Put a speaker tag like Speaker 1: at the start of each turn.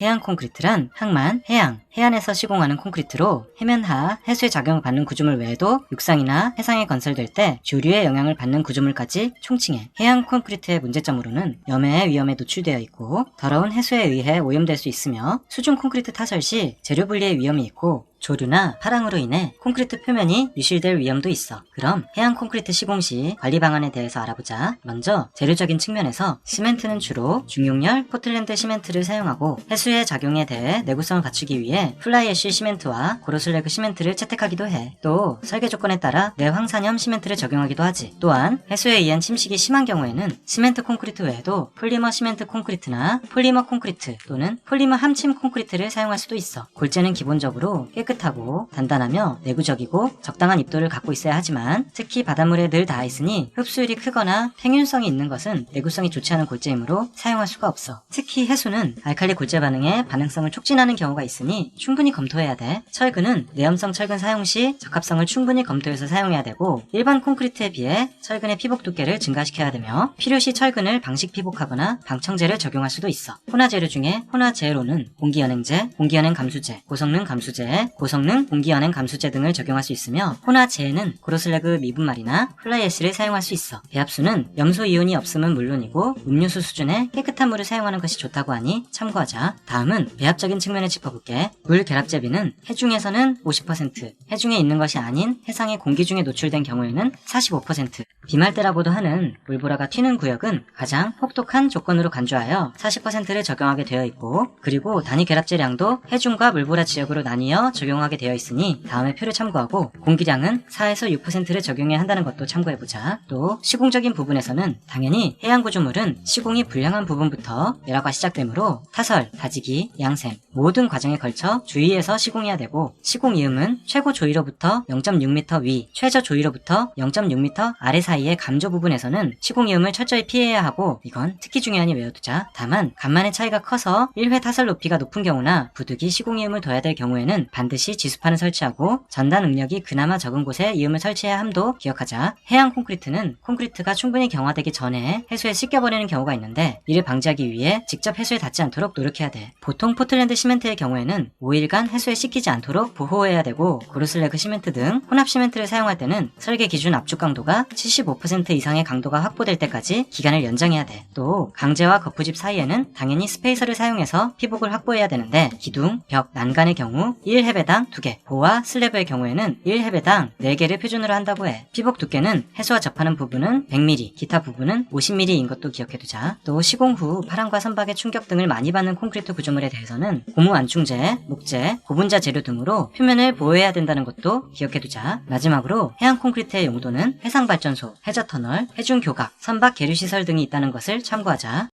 Speaker 1: 해안 콘크리트란 항만, 해양, 해안에서 시공하는 콘크리트로 해면하, 해수의 작용을 받는 구조물 외에도 육상이나 해상에 건설될 때 조류의 영향을 받는 구조물까지 총칭해. 해안 콘크리트의 문제점으로는 염해의 위험에 노출되어 있고 더러운 해수에 의해 오염될 수 있으며 수중 콘크리트 타설 시 재료 분리의 위험이 있고 조류나 파랑으로 인해 콘크리트 표면이 유실될 위험도 있어. 그럼 해안 콘크리트 시공 시 관리 방안에 대해서 알아보자. 먼저 재료적인 측면에서 시멘트는 주로 중용열 포틀랜드 시멘트를 사용하고 해수의 작용에 대해 내구성을 갖추기 위해 플라이애쉬 시멘트와 고로슬래그 시멘트를 채택하기도 해. 또 설계 조건에 따라 내황산염 시멘트를 적용하기도 하지. 또한 해수에 의한 침식이 심한 경우에는 시멘트 콘크리트 외에도 폴리머 시멘트 콘크리트나 폴리머 콘크리트 또는 폴리머 함침 콘크리트를 사용할 수도 있어. 골재는 기본적으로 깨끗 하고 단단하며 내구적이고 적당한 입도를 갖고 있어야 하지만 특히 바닷물에 늘 닿아 있으니 흡수율이 크거나 팽윤성이 있는 것은 내구성이 좋지 않은 골재이므로 사용할 수가 없어. 특히 해수는 알칼리 골재 반응에 반응성을 촉진하는 경우가 있으니 충분히 검토해야 돼. 철근은 내염성 철근 사용 시 적합성을 충분히 검토해서 사용해야 되고 일반 콘크리트에 비해 철근의 피복 두께를 증가시켜야 되며 필요시 철근을 방식 피복하거나 방청제를 적용할 수도 있어. 혼화 재료 중에 혼화 제로는 공기연행제, 공기연행 감수제, 고성능 감수제, 고성능 공기연행 감수제 등을 적용할 수 있으며 혼화 제는 고로슬래그 미분말이나 플라이애쉬를 사용할 수 있어. 배합수는 염소 이온이 없음은 물론이고 음료수 수준의 깨끗한 물을 사용하는 것이 좋다고 하니 참고하자. 다음은 배합적인 측면을 짚어볼게. 물 결합제비는 해중에서는 50%, 해중에 있는 것이 아닌 해상의 공기 중에 노출된 경우에는 45%, 비말대라고도 하는 물보라가 튀는 구역은 가장 혹독한 조건으로 간주하여 40%를 적용하게 되어 있고 그리고 단위 결합제량도 해중과 물보라 지역으로 나뉘어 적용하게 되어 있으니 다음의 표를 참고하고 공기량은 4에서 6%를 적용해야 한다는 것도 참고해보자. 또 시공적인 부분에서는 당연히 해양 구조물은 시공이 불량한 부분부터 내라가 시작되므로 타설, 다지기, 양생 모든 과정에 걸쳐 주의해서 시공해야 되고 시공 이음은 최고 조위로부터 0.6m 위, 최저 조위로부터 0.6m 아래 사이 의 감조 부분에서는 시공 이음을 철저히 피해야 하고 이건 특히 중요하니 외워두자. 다만 간만의 차이가 커서 1회 타설 높이가 높은 경우나 부득이 시공 이음을 둬야 될 경우에는 반드시 지수판을 설치하고 전단 응력이 그나마 적은 곳에 이음을 설치해야 함도 기억하자. 해양 콘크리트는 콘크리트가 충분히 경화되기 전에 해수에 씻겨버리는 경우가 있는데 이를 방지하기 위해 직접 해수에 닿지 않도록 노력해야 돼. 보통 포틀랜드 시멘트의 경우에는 5일간 해수에 씻기지 않도록 보호해야 되고 고르슬래그 시멘트 등 혼합 시멘트를 사용할 때는 설계 기준 압축 강도가 75% 이상의 강도가 확보될 때까지 기간을 연장해야 돼. 또 강제와 거푸집 사이에는 당연히 스페이서를 사용해서 피복을 확보해야 되는데 기둥, 벽, 난간의 경우 1헤베당 2개, 보와 슬래브의 경우에는 1헤베당 4개를 표준으로 한다고 해. 피복 두께는 해수와 접하는 부분은 100mm, 기타 부분은 50mm인 것도 기억해두자. 또 시공 후 파랑과 선박의 충격 등을 많이 받는 콘크리트 구조물에 대해서는 고무 안충제, 목재, 고분자 재료 등으로 표면을 보호해야 된다는 것도 기억해두자. 마지막으로 해안 콘크리트의 용도는 해상발전소, 해저터널, 해중교각, 선박 계류시설 등이 있다는 것을 참고하자.